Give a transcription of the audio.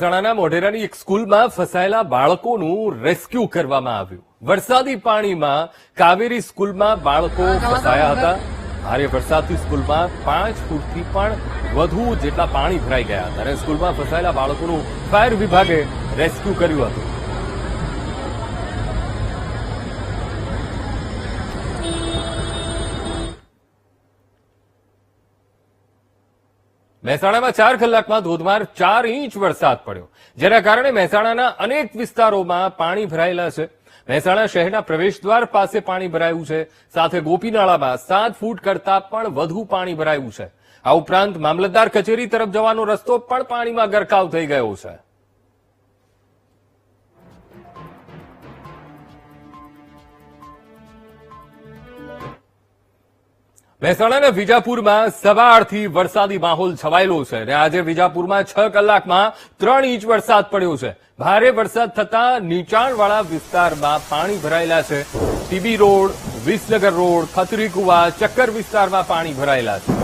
મહેસાણાના મોઢેરાની એક સ્કૂલમાં ફસાયેલા બાળકોનું રેસ્ક્યુ કરવામાં આવ્યું. વરસાદી પાણીમાં કાવેરી સ્કૂલમાં બાળકો ફસાયા હતા. ભારે વરસાદથી સ્કૂલમાં પાંચ ફૂટથી પણ વધુ જેટલા પાણી ભરાઈ ગયા હતા. અને સ્કૂલમાં ફસાયેલા બાળકોનું ફાયર વિભાગે રેસ્ક્યુ કર્યું હતું. મહેસાણામાં ચાર કલાકમાં ધોધમાર ચાર ઇંચ વરસાદ પડ્યો, જેના કારણે મહેસાણાના અનેક વિસ્તારોમાં પાણી ભરાયેલા છે. મહેસાણા શહેરના પ્રવેશદ્વાર પાસે પાણી ભરાયું છે. સાથે ગોપીનાળામાં સાત ફૂટ કરતા પણ વધુ પાણી ભરાયું છે. આ ઉપરાંત મામલતદાર કચેરી તરફ જવાનો રસ્તો પણ પાણીમાં ગરકાવ થઈ ગયો છે. મહેસાણાના વિજાપુરમાં સવારથી વરસાદી માહોલ છવાયેલો છે અને આજે વિજાપુરમાં છ કલાકમાં ત્રણ ઇંચ વરસાદ પડ્યો છે. ભારે વરસાદ થતા નીચાણવાળા વિસ્તારમાં પાણી ભરાયેલા છે. TB road, Visnagar road, Khatrikuva, ચક્કર વિસ્તારમાં પાણી ભરાયેલા છે.